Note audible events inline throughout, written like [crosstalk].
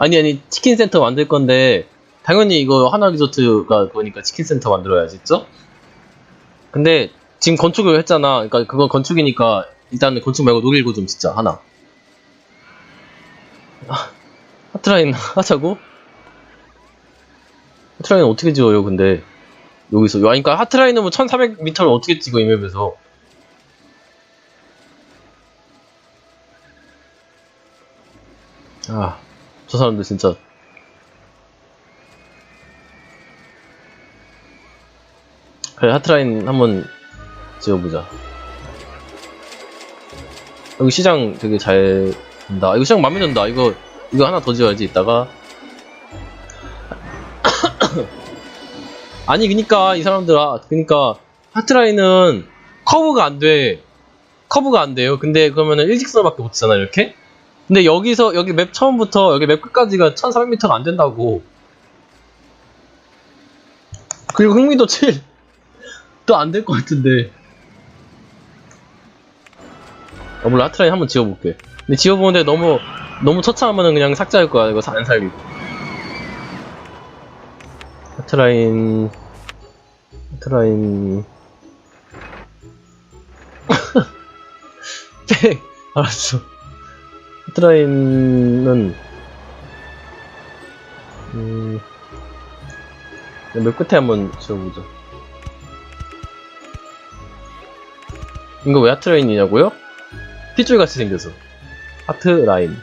아니 아니 치킨 센터 만들 건데 당연히 이거 하나 리조트가 그거니까 치킨 센터 만들어야지 있죠? 근데 지금 건축을 했잖아. 그러니까 그거 건축이니까 일단은 건축 말고 녹일고 좀 진짜 하나. 아, [laughs] 하트라인 하자고? 하트라인 어떻게 지어요 근데 여기서 야, 그러니까 하트라인은 뭐 1400m를 어떻게 찍어 이 맵에서 아, 저 사람들 진짜. 그래, 하트라인 한번 지어보자. 여기 시장 되게 잘 된다. 이거 시장 마음에 든다. 이거, 이거 하나 더 지어야지, 이따가. [coughs] 아니, 그니까, 이 사람들아. 그니까, 하트라인은 커브가 안 돼. 커브가 안 돼요. 근데 그러면은 일직선밖에 못 쓰잖아, 이렇게? 근데 여기서 여기 맵 처음부터 여기 맵 끝까지가 1400m가 안 된다고. 그리고 흥미도 7 [laughs] 또 안 될 것 같은데. 어, 몰라 하트라인 한번 지워볼게. 근데 지워보는데 너무 너무 처참하면은 그냥 삭제할 거야 이거 사- 안 살리고 하트라인 하트라인. [laughs] 백 알았어 하트라인은 음, 몇 끝에 한번 지어보자. 이거 왜 하트라인이냐고요? 핏줄 같이 생겨서. 하트라인.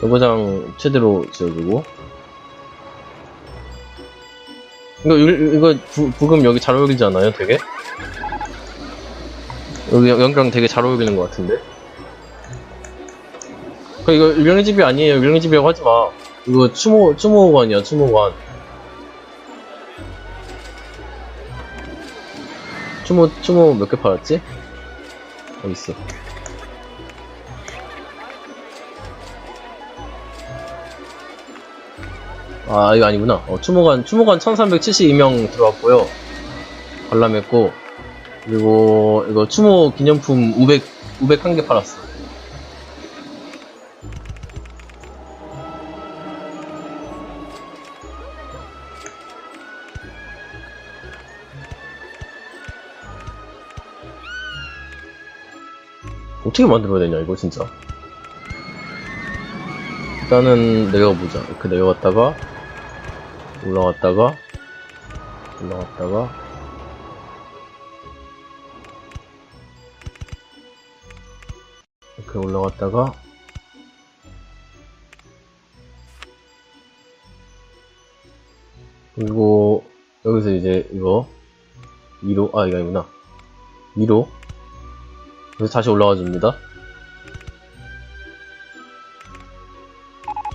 정거장 최대로 지어주고. 이거, 이거, 부, 부금 여기 잘 어울리지 않아요, 되게? 여기 연기랑 되게 잘 어울리는 것 같은데? 그 이거 유령의 집이 아니에요. 유령의 집이라고 하지 마. 이거 추모 추모관이야. 추모관. 추모 추모 몇 개 팔았지? 어디 있어? 아 이거 아니구나. 어, 추모관 추모관 1372명 들어왔고요. 관람했고 그리고 이거 추모 기념품 500 501개 팔았어. 어떻게 만들어야 되냐 이거 진짜. 일단은 내려가 보자. 이렇게 내려갔다가 올라갔다가 올라갔다가. 이렇게 올라갔다가. 그리고 여기서 이제 이거 2로 아 이거 아니구나. 2로 그래서 다시 올라가 줍니다.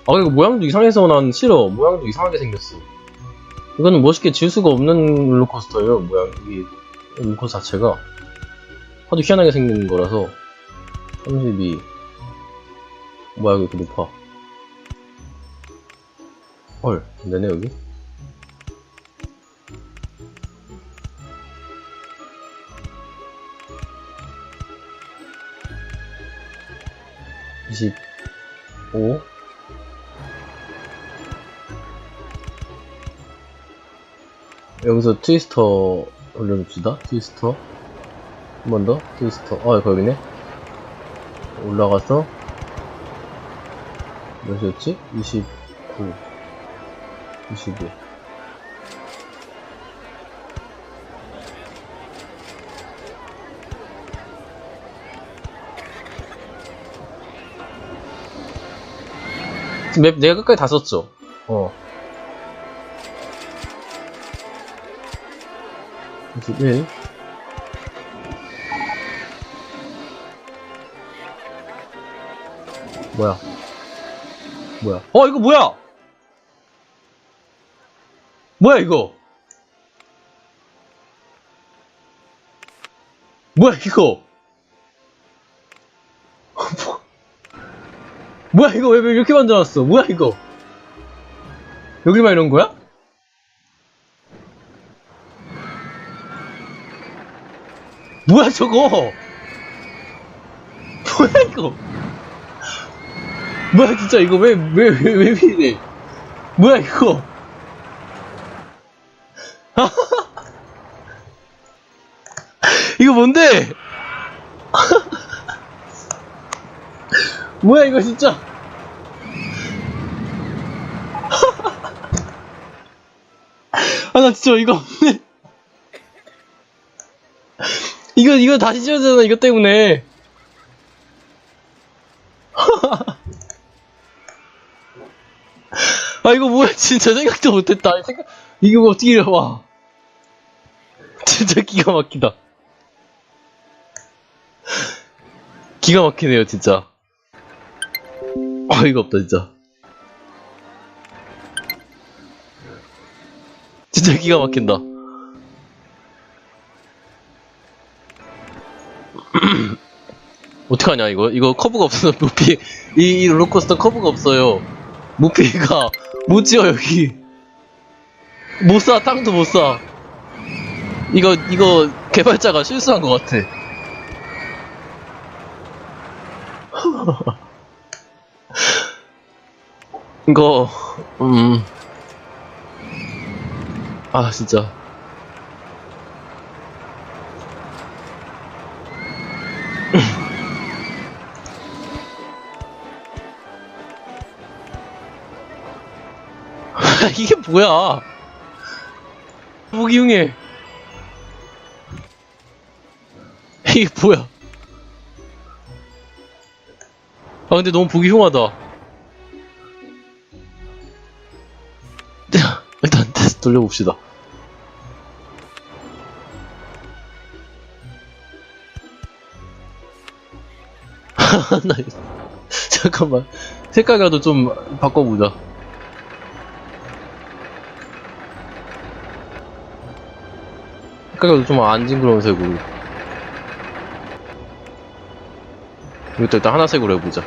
아, 이거 모양도 이상해서 난 싫어. 모양도 이상하게 생겼어. 이거는 멋있게 지을 수가 없는 롤러코스터예요. 모양, 이 롤러코스터 자체가. 아주 희한하게 생긴 거라서. 32. 뭐야, 이거 이렇게 높아. 헐, 안 되네, 여기. 이십 오 여기서 트위스터 올려줍시다. 트위스터. 한 번 더. 트위스터. 아, 거기네. 올라가서. 몇이었지? 29. 25. 맵 내가 끝까지 다 썼죠. 어. 21. 뭐야? 뭐야? 어, 이거 뭐야? 뭐야, 이거? 뭐야, 이거? 뭐야 이거 왜, 왜 이렇게 만들어놨어? 뭐야 이거? 여기만 이런 거야? 뭐야 저거? [laughs] 뭐야 이거? 뭐야 진짜 이거 왜 왜 왜왜 이래 뭐야 이거 [laughs] 이거 뭔데 뭐야 이거 진짜. [laughs] 아 나 진짜 이거 이거 이거 다시 지어야 되잖아 이거 때문에. [laughs] 아 이거 뭐야 진짜 생각도 못했다. 이거 어떻게 이래 와. [laughs] 진짜 기가 막히다. 기가 막히네요 진짜 어이가 없다 진짜. 진짜 기가 막힌다. [clears throat] 어떡하냐 이거? 이거 커브가 없어서 무피 이, 이 롤러코스터 커브가 없어요. 무피가 못 지어 여기. 못 사 땅도 못 사. 이거 이거 개발자가 실수한 것 같아 [laughs] 이거 음. 아 진짜. [laughs] 이게 뭐야? 보기 흉해 이게 뭐야? 아 근데 너무 보기 흉하다 [laughs] 일단 테스트 돌려봅시다. [laughs] 나 [laughs] 잠깐만. 색깔이라도 좀 바꿔보자. 색깔이 좀안 징그러운 색으로. 이것도 일단 하나색으로 해보자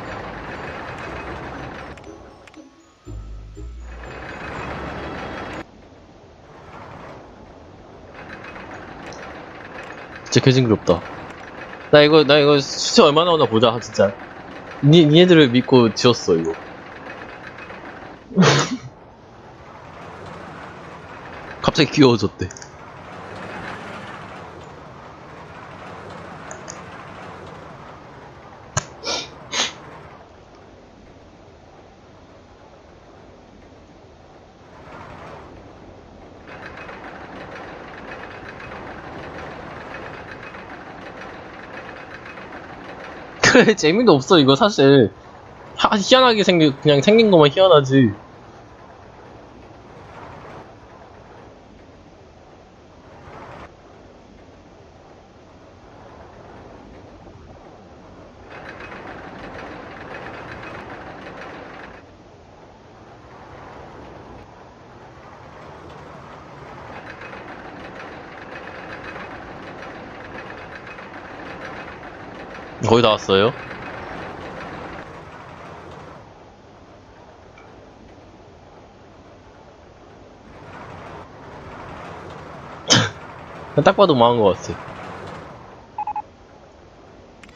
진짜 개징그럽다. 나 이거 나 이거 수치 얼마 나오나 보자 진짜. 니, 니네들을 믿고 지었어 이거. [laughs] 갑자기 귀여워졌대 재미도 없어 이거 사실. 하- 희한하게 생긴 그냥 생긴 것만 희한하지 거의 다 왔어요 [coughs] 딱 봐도 망한 것 같아.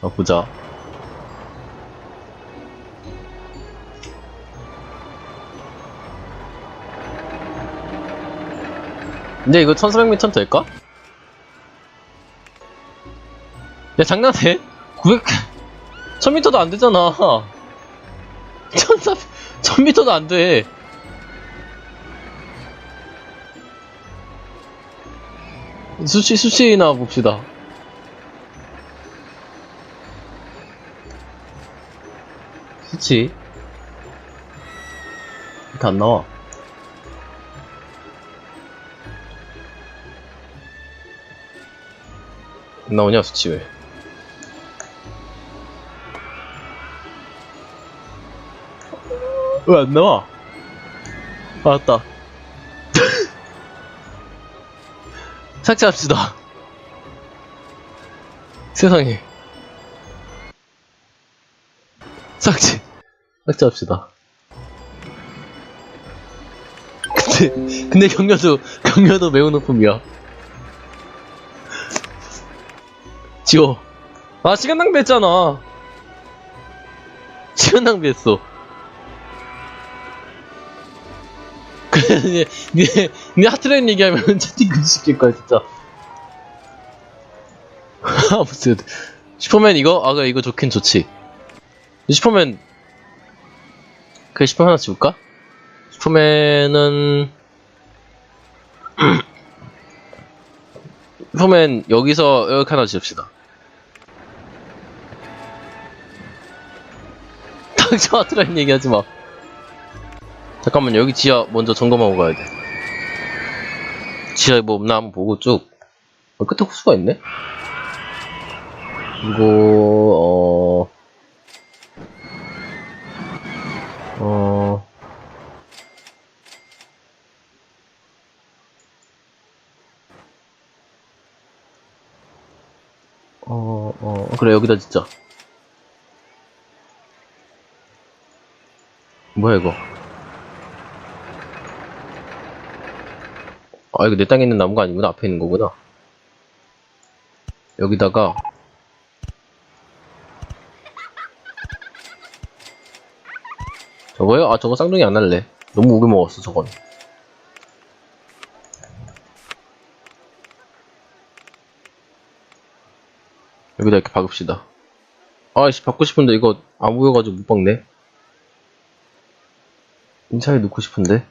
아, 보자. 근데 이거 1400m 될까? 야, 장난해? 900, 1000m도 안 되잖아. 1400, 1000m도 안 돼. 수치, 수치나 봅시다. 수치. 이렇게 안 나와. 안 나오냐, 수치 왜. 왜 안 나와? 아, 맞다. [laughs] 삭제합시다. 세상에. 삭제. 삭제합시다. 근데, 근데 경려도, 경려도 매우 높음이야. 지워. 아, 시간 낭비했잖아. 시간 낭비했어. 니, 니, 니 하트라인 얘기하면 [laughs] 채팅 금지 시킬 거야, 진짜. [laughs] 아, 무슨. 슈퍼맨 이거? 아, 그래, 이거 좋긴 좋지. 슈퍼맨, 그 슈퍼맨 하나 지울까? 슈퍼맨은, [clears throat] 슈퍼맨 여기서 이렇게 하나 지읍시다. 당장 하트라인 얘기하지 마. 잠깐만 여기 지하 먼저 점검하고 가야 돼. 지하에 뭐 없나 한번 보고 쭉. 어, 끝에 호수가 있네? 이거 어... 어... 어, 어, 그래, 여기다 진짜. 뭐야, 이거? 아, 이거 내 땅에 있는 나무가 아니구나. 앞에 있는 거구나. 여기다가, 저거요? 아, 저거 쌍둥이 안 할래. 너무 오게 먹었어, 저건. 여기다 이렇게 박읍시다. 아이씨, 박고 싶은데 이거 안 보여가지고 못 박네. 인차에 넣고 싶은데.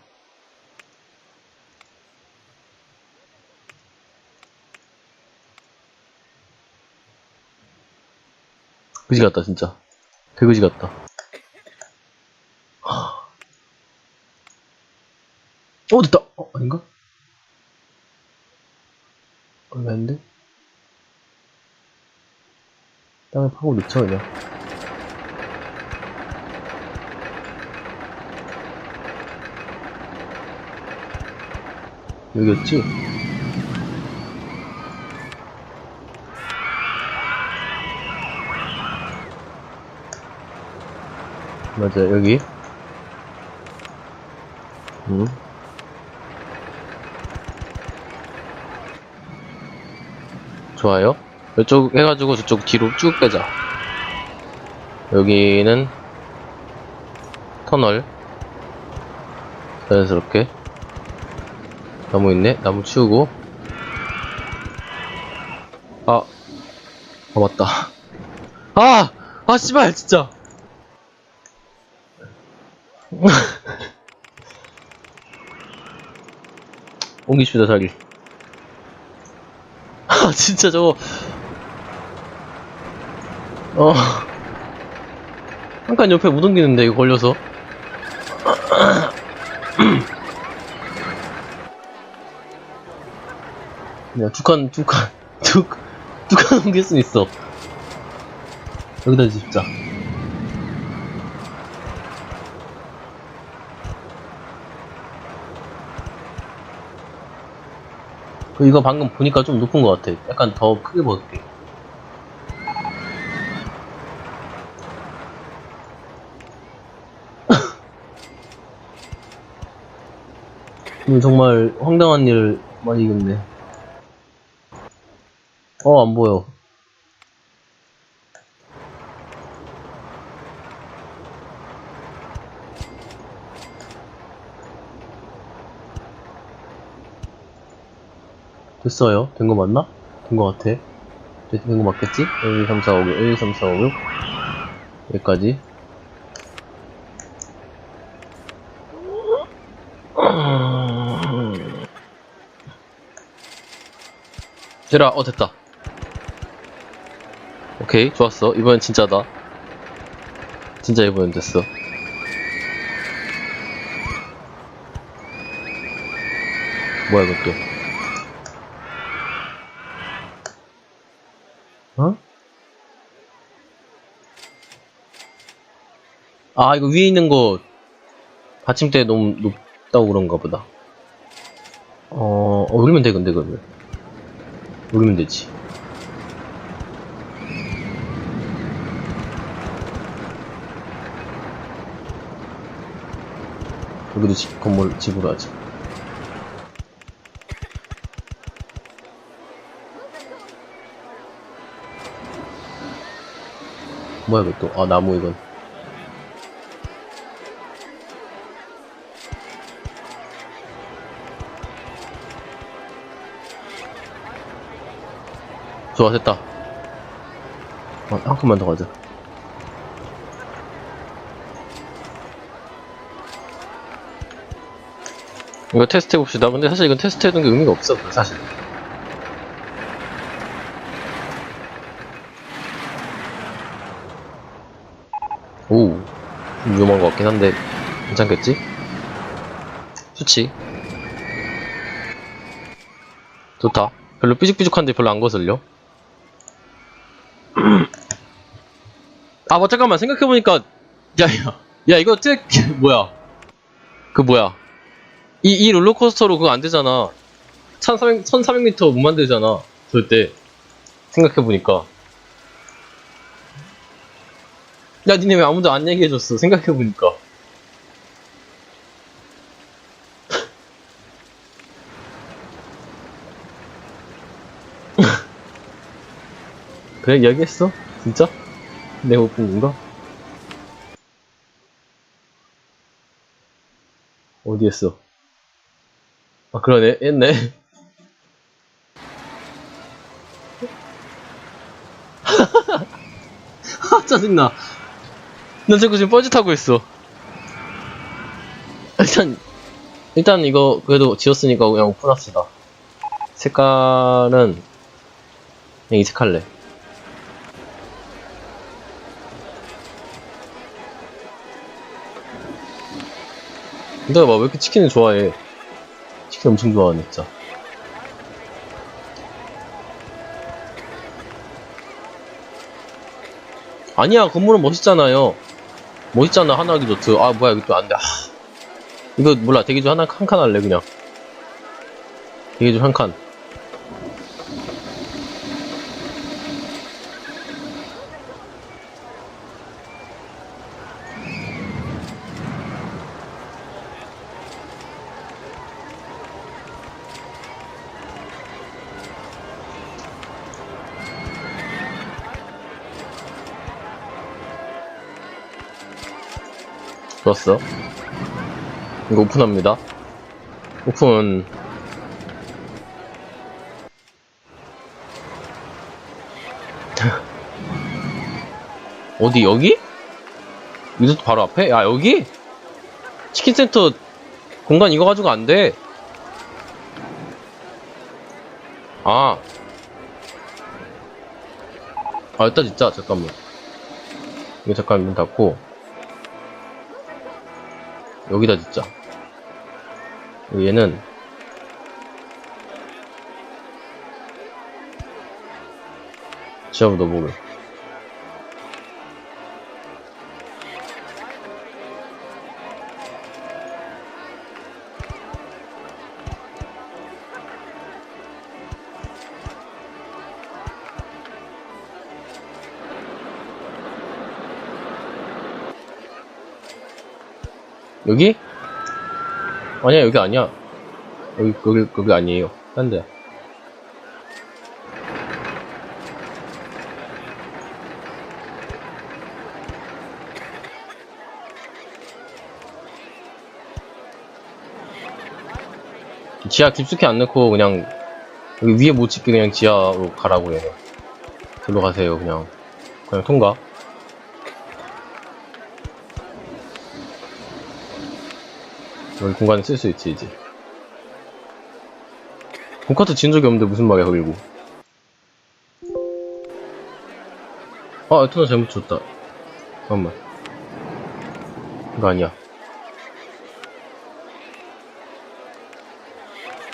그지 같다, 진짜. 개그지 같다. 어, 됐다! 어, 아닌가? 얼마 안 돼? 땅을 파고 넣자, 그냥. 여기였지? 맞아, 여기. 음. 좋아요. 이쪽 해가지고 저쪽 뒤로 쭉 빼자. 여기는 터널. 자연스럽게. 나무 있네. 나무 치우고. 아. 아, 맞다. 아! 아, 씨발, 진짜. 옮기십시다, 자리. [laughs] 아, 진짜 저거. 어. 잠깐 옆에 못 옮기는데, 이거 걸려서. [clears throat] 그냥 두 칸, 두 칸, 두, 두 칸 옮길 수 있어. 여기다 진짜. 그 이거 방금 보니까 좀 높은 것 같아. 약간 더 크게 먹을게. [coughs] 오늘 정말 황당한 일을 많이 겪네. 어, 안 보여. 됐어요. 된 거 맞나? 된 거 같아. 된 거 맞겠지? 1, 2, 3, 4, 5, 6, 1, 2, 3, 4, 5, 6. 여기까지. [clears throat] 제라, 어, 됐다. 오케이, 좋았어. 이번엔 진짜다. 진짜 이번엔 됐어. 뭐야, 이것도. 어? 아, 이거 위에 있는 거 받침대 너무 높다고 그런가 보다. 어, 어 올리면 돼, 근데 그러면. 올리면 되지. 여기도 집, 건물, 집으로 하자. 뭐야 이거 또? 아 나무 이건. 좋아 됐다. 아, 한 칸만 더 가자. 이거 테스트 해봅시다. 근데 사실 이건 테스트 해둔 게 의미가 없어 사실. 같긴 한데, 괜찮겠지? 좋지. 좋다. 별로 삐죽삐죽한데 별로 안 거슬려. [clears throat] 아, 뭐, 잠깐만, 생각해보니까, 야, 야, 야, 이거 트랙, [laughs] 뭐야. 그, 뭐야. 이, 이 롤러코스터로 그거 안 되잖아. 1300, 1400m 못 만들잖아. 절대. 생각해보니까. 야, 니네 왜 아무도 안 얘기해줬어? 생각해보니까. [laughs] 그래, 이야기했어? 진짜? 내가 못 본 건가? 어디 했어? 아, 그러네. 했네. [laughs] 아, 짜증나. 난 자꾸 지금 뻘짓하고 있어. 일단, 일단 이거 그래도 지웠으니까 그냥 오픈합시다. 색깔은 그냥 이색할래. 근데 막왜 이렇게 치킨을 좋아해? 치킨 엄청 좋아하네, 진짜. 아니야, 건물은 멋있잖아요. 멋있잖아, 하나기 도트. 아, 뭐야, 이거 또 안 돼. 아, 이거 몰라, 대기줄 하나, 한 칸 할래, 그냥. 대기줄 한 칸. 좋았어. 이거 오픈합니다. 오픈. [laughs] 어디, 여기? 리조트 바로 앞에? 야, 여기? 치킨센터 공간 이거 가지고 안 돼. 아. 아, 일단 진짜, 잠깐만. 이거 잠깐 문 닫고. 여기다 짓자. 얘는 지하부 넣어보게. 여기? 아니야 여기 아니야. 여기 거기 거기 아니에요. 딴 데야 지하 깊숙이 안 넣고 그냥 여기 위에 못 찍게 그냥 지하로 가라고 해요 들로 가세요 그냥. 그냥 통과 여기 공간에 쓸 수 있지 이제. 본카트 지은 적이 없는데 무슨 말이야 그리고. 아 에토나 잘못 줬다. 잠깐만. 이거 아니야.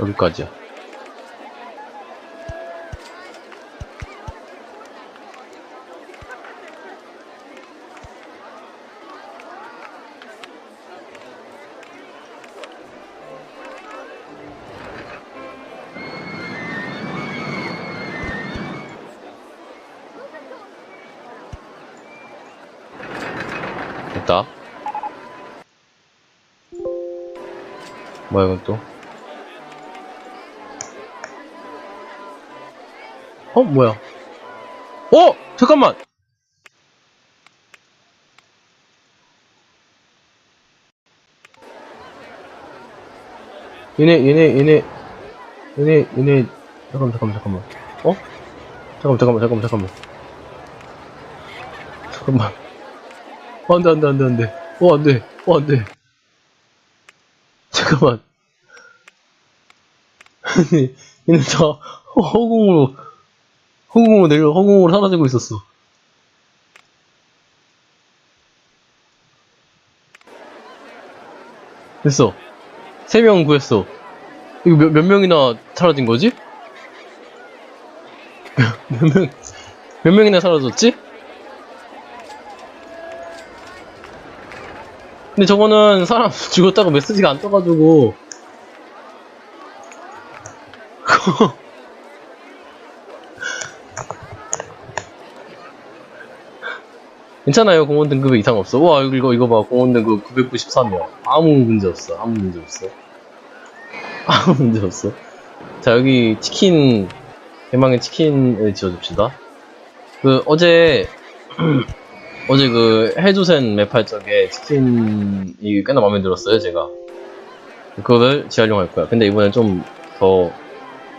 여기까지야 됐다 뭐야 이건 또 어? 뭐야 어? 잠깐만 얘네 얘네 얘네 얘네 얘네 잠깐만 잠깐만 잠깐만 어? 잠깐만, 잠깐만, 잠깐만, 잠깐만. 잠깐만. 어, 안 돼, 안 돼, 안 돼, 안 돼. 어, 안 돼. 어, 안 돼. 잠깐만. 아니, 얘는 다 허- 허공으로, 허공으로 내려, 허공으로 사라지고 있었어. 됐어. 세 명 구했어. 이거 몇, 몇 명이나 사라진 거지? [laughs] 몇 명, 몇 명이나 사라졌지? 근데 저거는 사람 [laughs] 죽었다고 메시지가 안 떠가지고. [laughs] 괜찮아요. 공원 등급에 이상 없어. 와, 이거, 이거 봐. 공원 등급 993이야. 아무 문제 없어. 아무 문제 없어. [laughs] 아무 문제 없어. 자, 여기 치킨, 대망의 치킨을 지어줍시다. 그, 어제, [clears throat] 어제 그, 해조센 맵할 적에 치킨이 꽤나 마음에 들었어요, 제가. 그거를 재활용할 거야. 근데 이번엔 좀 더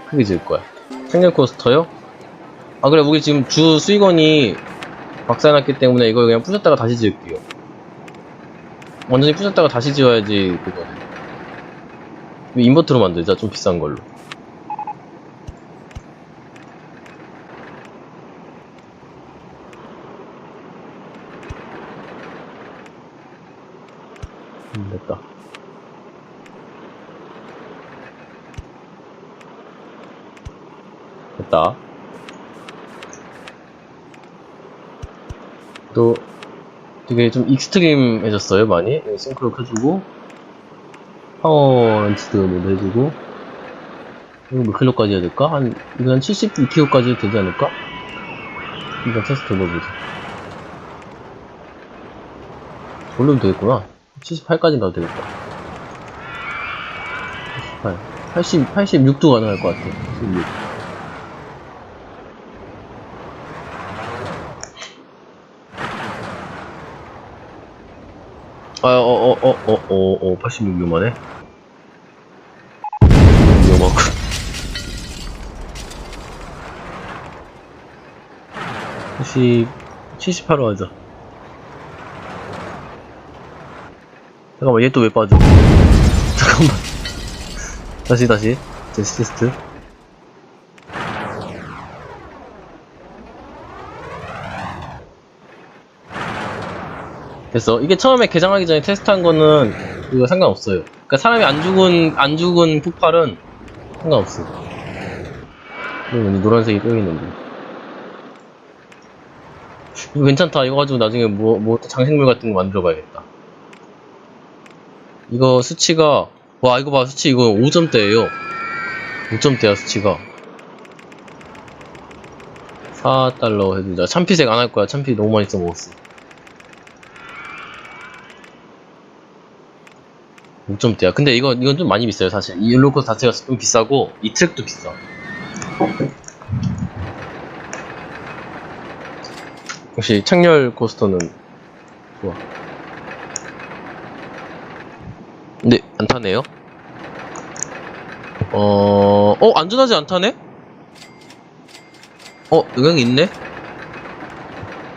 크게 지을 거야. 생략 코스터요? 아, 그래, 우리 지금 주 수익원이 박살났기 때문에 이걸 그냥 부셨다가 다시 지을게요. 완전히 부셨다가 다시 지어야지, 그거는. 인버터로 만들자, 좀 비싼 걸로. 음, 됐다. 됐다. 또 되게 좀 익스트림해졌어요, 많이. 네, 싱크로 켜주고, 파워 런치도 모두 해주고, 이거 몇 킬로까지 해야 될까? 한, 이거 한 72kg까지 해도 되지 않을까? 일단 테스트 해봐보자. 올려도 되겠구나. 78까지 가도 되겠다. 78. 80, 86도 가능할 것 같아. 86. 아, 어, 어, 어, 어, 어, 어, 86 위험하네. 위험하고. 다시 78로 하자. 잠깐만, 얘 또 왜 빠져? [laughs] 잠깐만. 다시, 다시. 테스트, 테스트. 됐어. 이게 처음에 개장하기 전에 테스트한 거는 그거 상관없어요. 그러니까 사람이 안 죽은 안 죽은 폭발은 상관없어. 그리고 이 노란색이 껴 있는데. 이거 괜찮다. 이거 가지고 나중에 뭐, 뭐 장식물 같은 거 만들어 봐야겠다. 이거 수치가 와 이거 봐 수치 이거 5점대예요. 5점대야 수치가. 4달러 해주자. 참피색 안 할 거야. 참피 너무 많이 써먹었어. 5점대야. 근데 이거, 이건 좀 많이 비싸요, 사실. 이 롤러코 자체가 좀 비싸고, 이 트랙도 비싸. 역시 창렬 코스터는 좋아. 근데, 안 타네요? 어, 어, 안전하지 않다네? 어, 영향이 있네?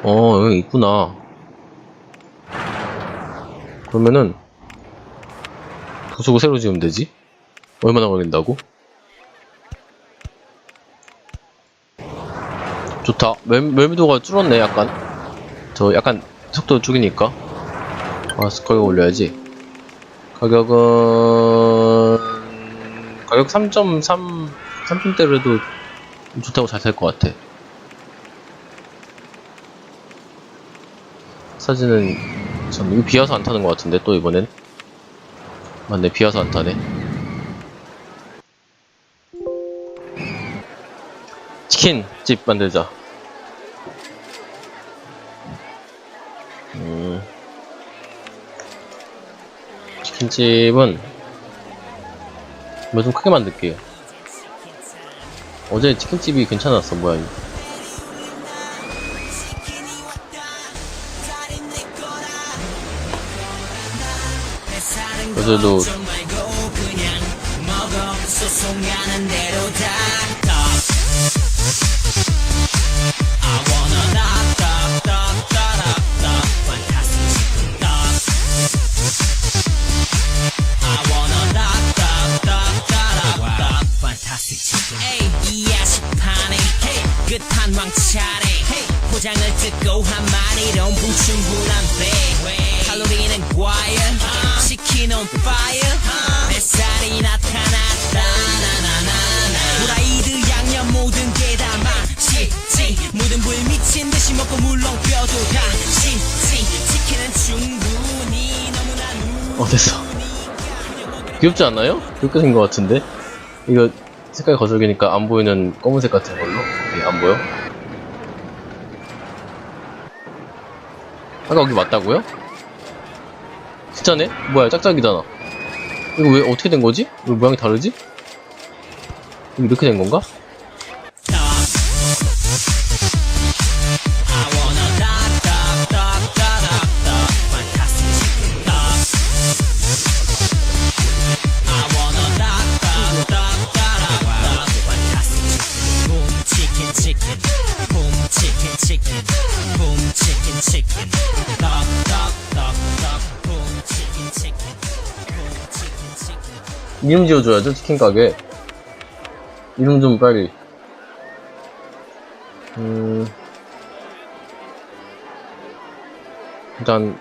어, 영향이 있구나. 그러면은, 부수고 새로 지으면 되지? 얼마나 걸린다고? 좋다. 멜, 멜미도가 줄었네, 약간. 저 약간 속도 죽이니까. 아, 가격 올려야지. 가격은, 가격 3.3, 3점대로도 좋다고 잘 살 것 같아. 사진은, 참, 이거 비와서 안 타는 것 같은데, 또 이번엔. 맞네, 비와서 안 타네. 치킨 집 만들자. 음. 치킨집은 뭐 좀 크게 만들게요. 어제 치킨집이 괜찮았어, 모양이. 어 야식판에 끝한 왕차례 포장을 뜯고 한 마리로 분 충분한 배 칼로리는 과열 치킨 on fire. 뱃살이 나타났다. 나나나나 후라이드 양념 모든 게 다 맛있지 모든 부위 미친 듯이 먹고 물렁 뼈도 다 씹지 치킨은 충분히 너무나 누어 됐어? 귀엽지 않아요? 귀엽게 생긴 것 같은데? 이거 색깔 거슬기니까 안 보이는 검은색 같은 걸로? 오케이 안 보여 아까 여기 맞다고요? 진짜네? 뭐야 짝짝이잖아 이거 왜 어떻게 된 거지? 왜 모양이 다르지? 이렇게 된 건가? 이름 지어줘야죠 치킨 가게. 이름 좀 빨리. 음. 일단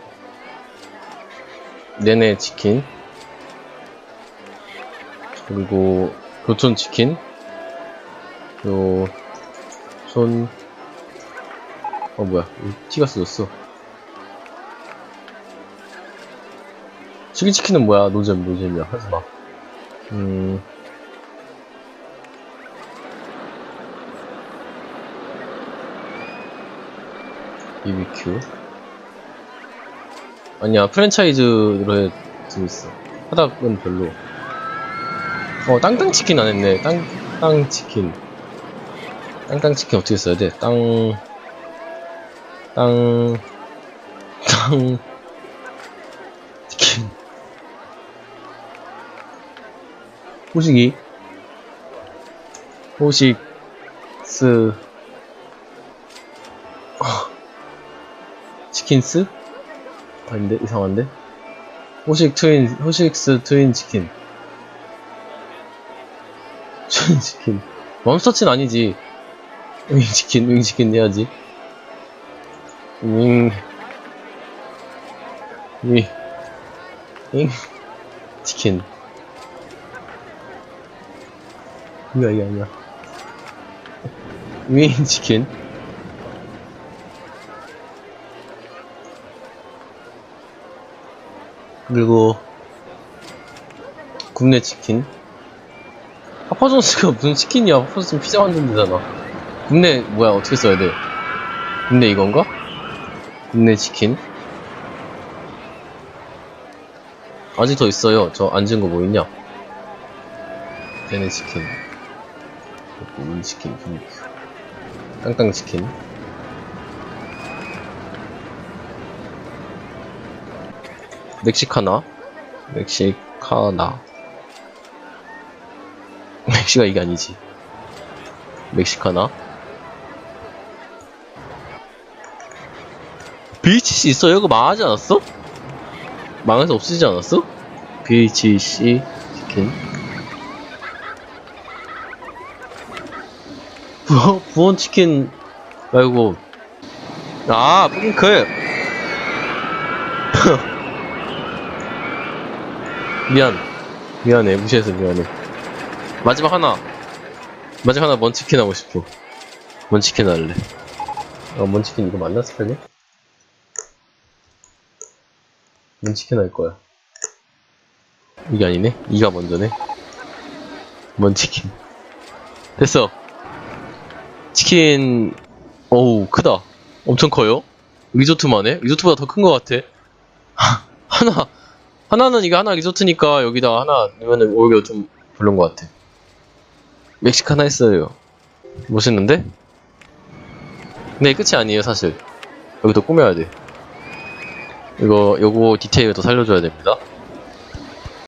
내내 치킨. 그리고 교촌 치킨. 손. 어 뭐야. 이 티가 쓰였어. 치킨치킨은 뭐야? 노잼 노잼이야. 하지마 음. BBQ. 아니야, 프랜차이즈로 해, 재밌어. 하닥은 별로. 어, 땅땅치킨 안 했네. 땅, 땅치킨. 땅땅치킨 어떻게 써야 돼? 땅, 땅, 땅, 치킨. 호식이. 호식 스. 어. 치킨스? 아닌데? 이상한데? 호식 트윈 호식스 트윈 치킨. [laughs] 트윈 치킨. 맘스터치는 아니지. 윙 치킨 윙 치킨 해야지. 윙. 윙, 윙. 치킨 이거 이게 아니야. 위인 치킨. 그리고 굽네 치킨. 파파존스가 무슨 치킨이야? 파파존스 피자 만든 데잖아. 굽네 뭐야? 어떻게 써야 돼? 굽네 이건가? 굽네 치킨. 아직 더 있어요. 저 앉은 거 뭐 있냐? 얘네 치킨. 운 치킨. 땅땅 치킨. 멕시카나. 멕시카나. [laughs] 멕시가 이게 아니지. 멕시카나. BHC 있어요? 이거 망하지 않았어? 망해서 없어지지 않았어? BHC 치킨. 부원, 치킨 말고. 아 핑클 [laughs] 미안. 미안해 무시해서 미안해. 마지막 하나. 마지막 하나 먼치킨 하고 싶어. 먼치킨 할래. 아 먼치킨 이거 맞나 스펠링? 먼치킨 할 거야. 이게 아니네? 이가 먼저네? 먼치킨. 됐어 치킨 어우 크다. 엄청 커요? 리조트만 해? 리조트보다 더 큰 것 같아. [laughs] 하나 하나는 이게 하나 리조트니까 여기다 하나 넣으면 오히려 좀 별론 것 같아. 멕시카나 했어요. 멋있는데? 근데 끝이 아니에요 사실. 여기 더 꾸며야 돼. 이거 요거 디테일 더 살려줘야 됩니다